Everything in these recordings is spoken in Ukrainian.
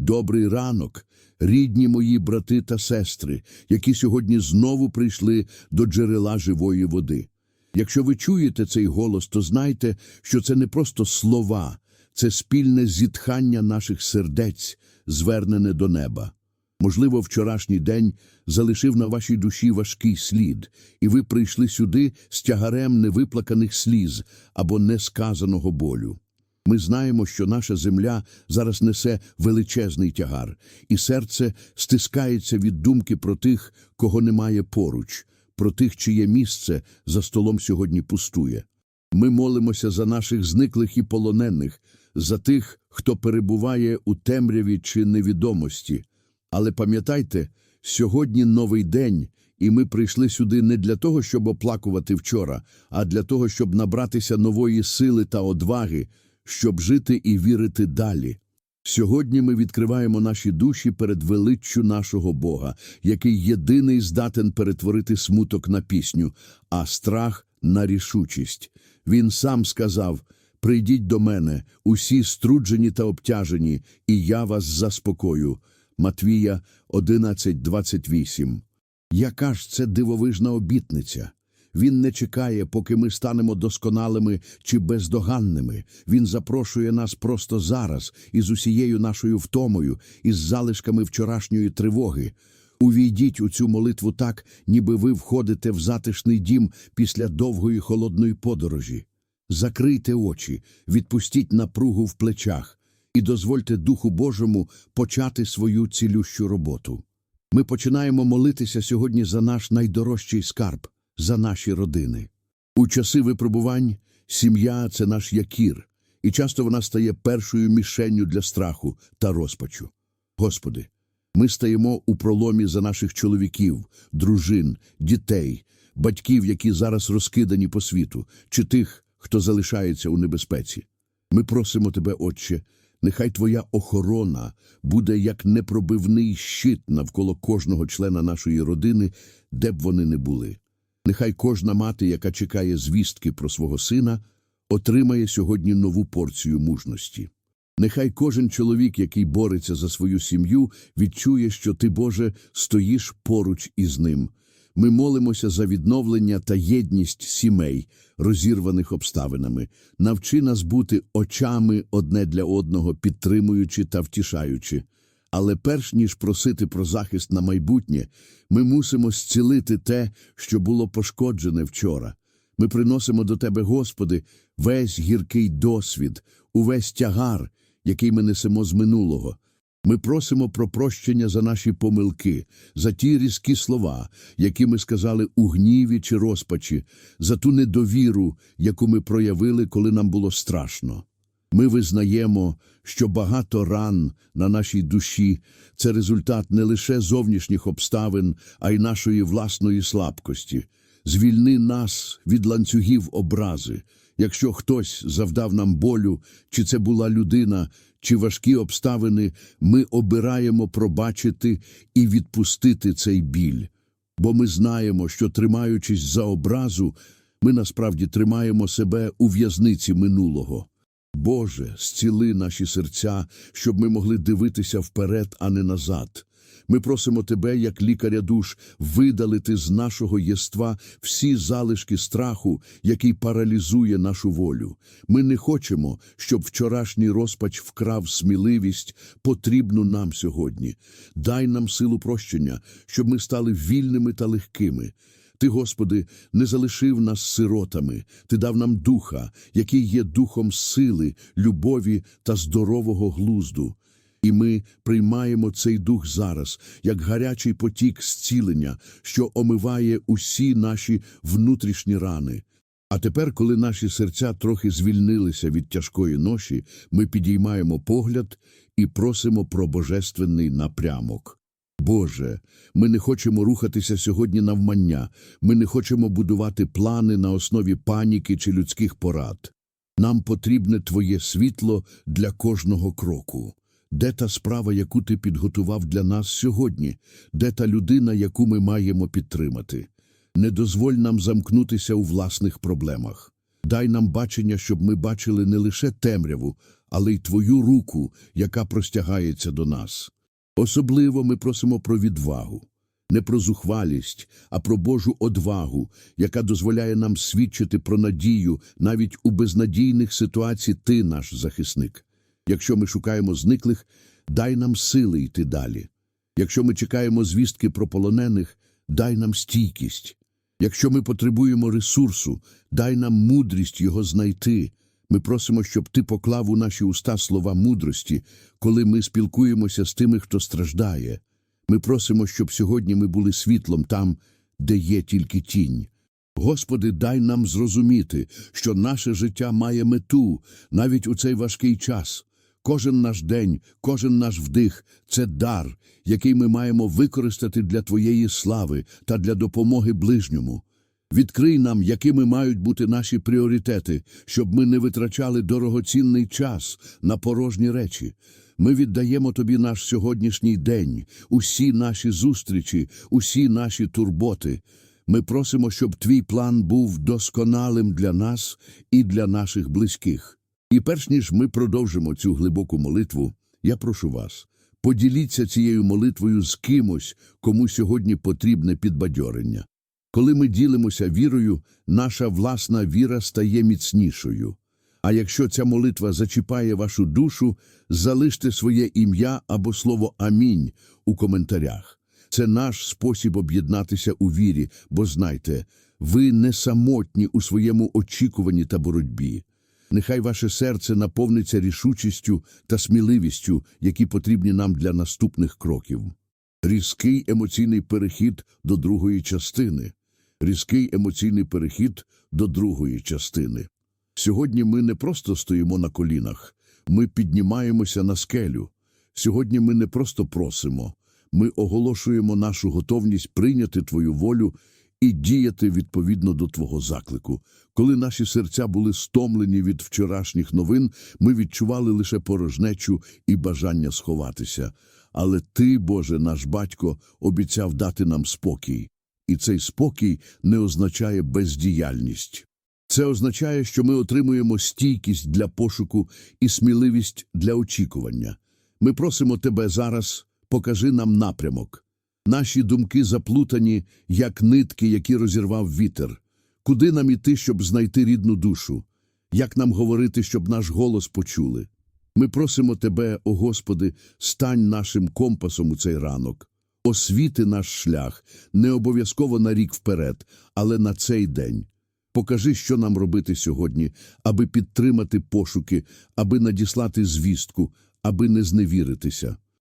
Добрий ранок, рідні мої брати та сестри, які сьогодні знову прийшли до джерела живої води. Якщо ви чуєте цей голос, то знайте, що це не просто слова, це спільне зітхання наших сердець, звернене до неба. Можливо, вчорашній день залишив на вашій душі важкий слід, і ви прийшли сюди з тягарем невиплаканих сліз або несказаного болю. Ми знаємо, що наша земля зараз несе величезний тягар, і серце стискається від думки про тих, кого немає поруч, про тих, чиє місце за столом сьогодні пустує. Ми молимося за наших зниклих і полонених, за тих, хто перебуває у темряві чи невідомості. Але пам'ятайте, сьогодні новий день, і ми прийшли сюди не для того, щоб оплакувати вчора, а для того, щоб набратися нової сили та одваги, щоб жити і вірити далі. Сьогодні ми відкриваємо наші душі перед величчю нашого Бога, який єдиний здатен перетворити смуток на пісню, а страх на рішучість. Він сам сказав: Прийдіть до мене, усі струджені та обтяжені, і я вас заспокою. Матвія 11.28. Яка ж це дивовижна обітниця? Він не чекає, поки ми станемо досконалими чи бездоганними. Він запрошує нас просто зараз, із усією нашою втомою, із залишками вчорашньої тривоги. Увійдіть у цю молитву так, ніби ви входите в затишний дім після довгої холодної подорожі. Закрийте очі, відпустіть напругу в плечах і дозвольте Духу Божому почати свою цілющу роботу. Ми починаємо молитися сьогодні за наш найдорожчий скарб, за наші родини. У часи випробувань сім'я це наш якір, і часто вона стає першою мішенню для страху та розпачу. Господи, ми стаємо у проломі за наших чоловіків, дружин, дітей, батьків, які зараз розкидані по світу, чи тих, хто залишається у небезпеці. Ми просимо Тебе, Отче, нехай Твоя охорона буде як непробивний щит навколо кожного члена нашої родини, де б вони не були. Нехай кожна мати, яка чекає звістки про свого сина, отримає сьогодні нову порцію мужності. Нехай кожен чоловік, який бореться за свою сім'ю, відчує, що ти, Боже, стоїш поруч із ним. Ми молимося за відновлення та єдність сімей, розірваних обставинами. Навчи нас бути очами одне для одного, підтримуючи та втішаючи. Але перш ніж просити про захист на майбутнє, ми мусимо зцілити те, що було пошкоджене вчора. Ми приносимо до Тебе, Господи, весь гіркий досвід, увесь тягар, який ми несемо з минулого. Ми просимо про прощення за наші помилки, за ті різкі слова, які ми сказали у гніві чи розпачі, за ту недовіру, яку ми проявили, коли нам було страшно. Ми визнаємо, що багато ран на нашій душі це результат не лише зовнішніх обставин, а й нашої власної слабкості. Звільни нас від ланцюгів образи. Якщо хтось завдав нам болю, чи це була людина, чи важкі обставини, ми обираємо пробачити і відпустити цей біль. Бо ми знаємо, що, тримаючись за образу, ми насправді тримаємо себе у в'язниці минулого. Боже, зціли наші серця, щоб ми могли дивитися вперед, а не назад. Ми просимо Тебе, як лікаря душ, видалити з нашого єства всі залишки страху, який паралізує нашу волю. Ми не хочемо, щоб вчорашній розпач вкрав сміливість, потрібну нам сьогодні. Дай нам силу прощення, щоб ми стали вільними та легкими. Ти, Господи, не залишив нас сиротами, Ти дав нам духа, який є духом сили, любові та здорового глузду. І ми приймаємо цей дух зараз, як гарячий потік зцілення, що омиває усі наші внутрішні рани. А тепер, коли наші серця трохи звільнилися від тяжкої ноші, ми підіймаємо погляд і просимо про божественний напрямок. Боже, ми не хочемо рухатися сьогодні навмання, ми не хочемо будувати плани на основі паніки чи людських порад. Нам потрібне Твоє світло для кожного кроку. Де та справа, яку ти підготував для нас сьогодні? Де та людина, яку ми маємо підтримати? Не дозволь нам замкнутися у власних проблемах. Дай нам бачення, щоб ми бачили не лише темряву, але й Твою руку, яка простягається до нас. Особливо ми просимо про відвагу, не про зухвалість, а про Божу одвагу, яка дозволяє нам свідчити про надію навіть у безнадійних ситуаціях Ти наш захисник. Якщо ми шукаємо зниклих, дай нам сили йти далі. Якщо ми чекаємо звістки про полонених, дай нам стійкість. Якщо ми потребуємо ресурсу, дай нам мудрість його знайти. Ми просимо, щоб ти поклав у наші уста слова мудрості, коли ми спілкуємося з тими, хто страждає. Ми просимо, щоб сьогодні ми були світлом там, де є тільки тінь. Господи, дай нам зрозуміти, що наше життя має мету навіть у цей важкий час. Кожен наш день, кожен наш вдих це дар, який ми маємо використати для Твоєї слави та для допомоги ближньому. Відкрий нам, якими мають бути наші пріоритети, щоб ми не витрачали дорогоцінний час на порожні речі. Ми віддаємо Тобі наш сьогоднішній день, усі наші зустрічі, усі наші турботи. Ми просимо, щоб Твій план був досконалим для нас і для наших близьких. І перш ніж ми продовжимо цю глибоку молитву, я прошу вас, поділіться цією молитвою з кимось, кому сьогодні потрібне підбадьорення. Коли ми ділимося вірою, наша власна віра стає міцнішою. А якщо ця молитва зачіпає вашу душу, залиште своє ім'я або слово Амінь у коментарях. Це наш спосіб об'єднатися у вірі, бо знайте, ви не самотні у своєму очікуванні та боротьбі. Нехай ваше серце наповниться рішучістю та сміливістю, які потрібні нам для наступних кроків. Різкий емоційний перехід до другої частини. Різкий емоційний перехід до другої частини. Сьогодні ми не просто стоїмо на колінах, ми піднімаємося на скелю. Сьогодні ми не просто просимо, ми оголошуємо нашу готовність прийняти Твою волю і діяти відповідно до Твого заклику. Коли наші серця були стомлені від вчорашніх новин, ми відчували лише порожнечу і бажання сховатися. Але Ти, Боже, наш батько, обіцяв дати нам спокій. І цей спокій не означає бездіяльність. Це означає, що ми отримуємо стійкість для пошуку і сміливість для очікування. Ми просимо тебе зараз, покажи нам напрямок. Наші думки заплутані, як нитки, які розірвав вітер. Куди нам іти, щоб знайти рідну душу? Як нам говорити, щоб наш голос почули? Ми просимо тебе, о Господи, стань нашим компасом у цей ранок. Освіти наш шлях, не обов'язково на рік вперед, але на цей день. Покажи, що нам робити сьогодні, аби підтримати пошуки, аби надіслати звістку, аби не зневіритися.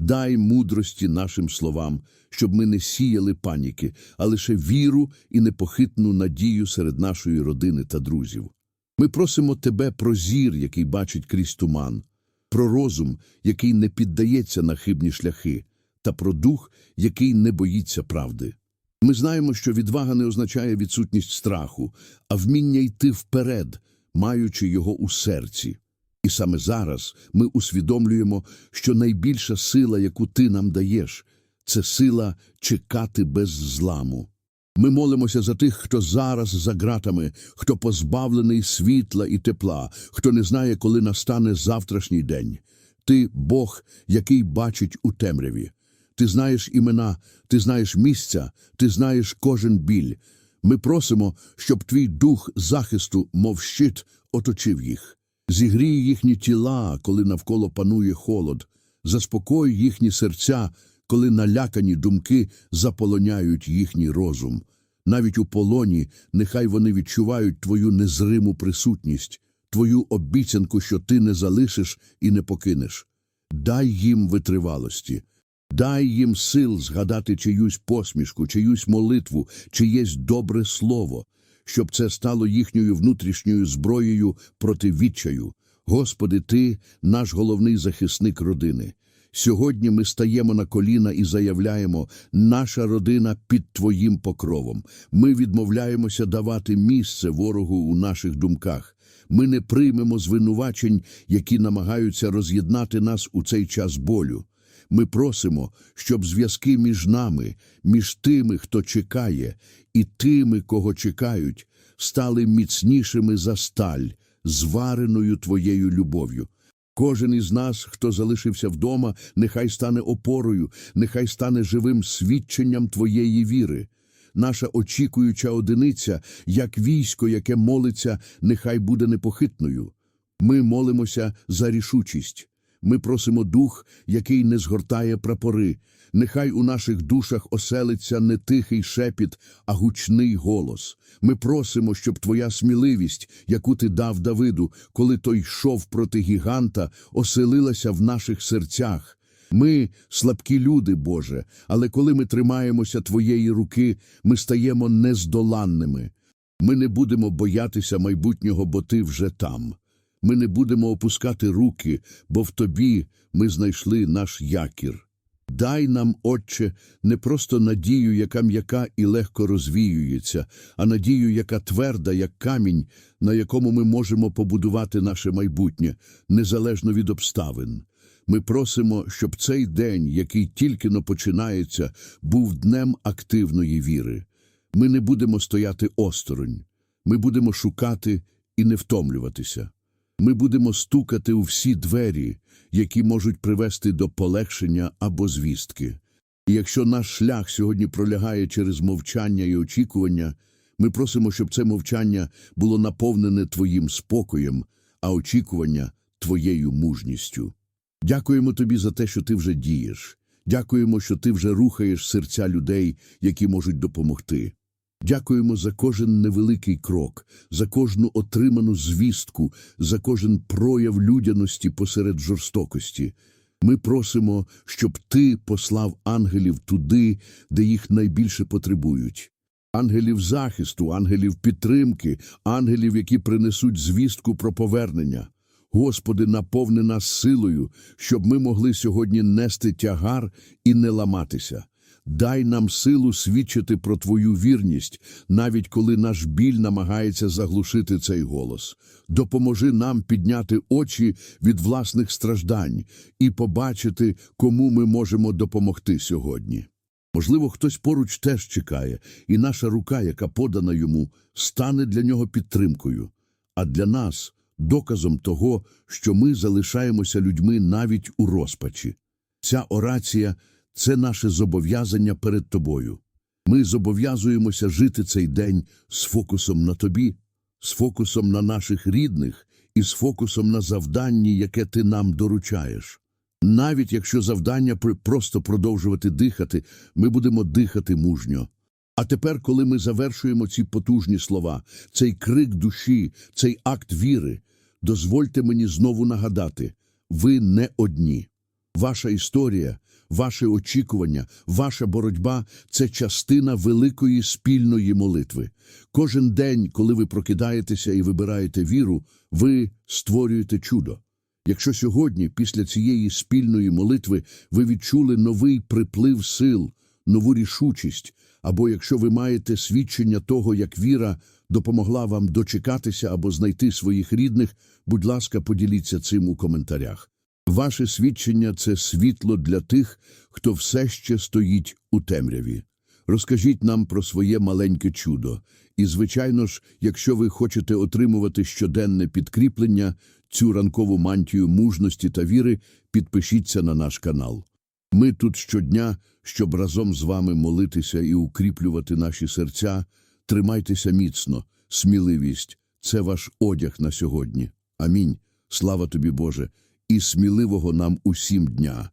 Дай мудрості нашим словам, щоб ми не сіяли паніки, а лише віру і непохитну надію серед нашої родини та друзів. Ми просимо тебе про зір, який бачить крізь туман, про розум, який не піддається на хибні шляхи, та про дух, який не боїться правди. Ми знаємо, що відвага не означає відсутність страху, а вміння йти вперед, маючи його у серці. І саме зараз ми усвідомлюємо, що найбільша сила, яку ти нам даєш, це сила чекати без зламу. Ми молимося за тих, хто зараз за ґратами, хто позбавлений світла і тепла, хто не знає, коли настане завтрашній день. Ти Бог, який бачить у темряві. Ти знаєш імена, ти знаєш місця, ти знаєш кожен біль. Ми просимо, щоб твій дух захисту, мов щит, оточив їх. Зігрій їхні тіла, коли навколо панує холод, заспокой їхні серця, коли налякані думки заполоняють їхній розум. Навіть у полоні нехай вони відчувають твою незриму присутність, твою обіцянку, що ти не залишиш і не покинеш. Дай їм витривалості, дай їм сил згадати чиюсь посмішку, чиюсь молитву, чиєсь добре слово, щоб це стало їхньою внутрішньою зброєю проти відчаю. Господи, Ти – наш головний захисник родини. Сьогодні ми стаємо на коліна і заявляємо, наша родина під Твоїм покровом. Ми відмовляємося давати місце ворогу у наших думках. Ми не приймемо звинувачень, які намагаються роз'єднати нас у цей час болю. Ми просимо, щоб зв'язки між нами, між тими, хто чекає, і тими, кого чекають, стали міцнішими за сталь, звареною твоєю любов'ю. Кожен із нас, хто залишився вдома, нехай стане опорою, нехай стане живим свідченням твоєї віри. Наша очікуюча одиниця, як військо, яке молиться, нехай буде непохитною. Ми молимося за рішучість. Ми просимо дух, який не згортає прапори. Нехай у наших душах оселиться не тихий шепіт, а гучний голос. Ми просимо, щоб твоя сміливість, яку ти дав Давиду, коли той йшов проти гіганта, оселилася в наших серцях. Ми слабкі люди, Боже, але коли ми тримаємося Твоєї руки, ми стаємо нездоланними. Ми не будемо боятися майбутнього, бо Ти вже там. Ми не будемо опускати руки, бо в Тобі ми знайшли наш якір. Дай нам, Отче, не просто надію, яка м'яка і легко розвіюється, а надію, яка тверда, як камінь, на якому ми можемо побудувати наше майбутнє, незалежно від обставин. Ми просимо, щоб цей день, який тільки но починається, був днем активної віри. Ми не будемо стояти осторонь. Ми будемо шукати і не втомлюватися. Ми будемо стукати у всі двері, які можуть привести до полегшення або звістки. І якщо наш шлях сьогодні пролягає через мовчання і очікування, ми просимо, щоб це мовчання було наповнене Твоїм спокоєм, а очікування Твоєю мужністю. Дякуємо тобі за те, що ти вже дієш. Дякуємо, що ти вже рухаєш серця людей, які можуть допомогти. Дякуємо за кожен невеликий крок, за кожну отриману звістку, за кожен прояв людяності посеред жорстокості. Ми просимо, щоб ти послав ангелів туди, де їх найбільше потребують. Ангелів захисту, ангелів підтримки, ангелів, які принесуть звістку про повернення. Господи, наповни нас силою, щоб ми могли сьогодні нести тягар і не ламатися. Дай нам силу свідчити про Твою вірність, навіть коли наш біль намагається заглушити цей голос. Допоможи нам підняти очі від власних страждань і побачити, кому ми можемо допомогти сьогодні. Можливо, хтось поруч теж чекає, і наша рука, яка подана йому, стане для нього підтримкою, а для нас доказом того, що ми залишаємося людьми навіть у розпачі. Ця орація це наше зобов'язання перед тобою. Ми зобов'язуємося жити цей день з фокусом на тобі, з фокусом на наших рідних і з фокусом на завданні, яке ти нам доручаєш. Навіть якщо завдання просто продовжувати дихати, ми будемо дихати мужньо. А тепер, коли ми завершуємо ці потужні слова, цей крик душі, цей акт віри, дозвольте мені знову нагадати, ви не одні. Ваша історія, ваше очікування, ваша боротьба це частина великої спільної молитви. Кожен день, коли ви прокидаєтеся і вибираєте віру, ви створюєте чудо. Якщо сьогодні, після цієї спільної молитви, ви відчули новий приплив сил, нову рішучість, або якщо ви маєте свідчення того, як віра допомогла вам дочекатися або знайти своїх рідних, будь ласка, поділіться цим у коментарях. Ваше свідчення це світло для тих, хто все ще стоїть у темряві. Розкажіть нам про своє маленьке чудо. І, звичайно ж, якщо ви хочете отримувати щоденне підкріплення, цю ранкову мантію мужності та віри, підпишіться на наш канал. Ми тут щодня, щоб разом з вами молитися і укріплювати наші серця. Тримайтеся міцно, сміливість це ваш одяг на сьогодні. Амінь. Слава тобі, Боже, і сміливого нам усім дня.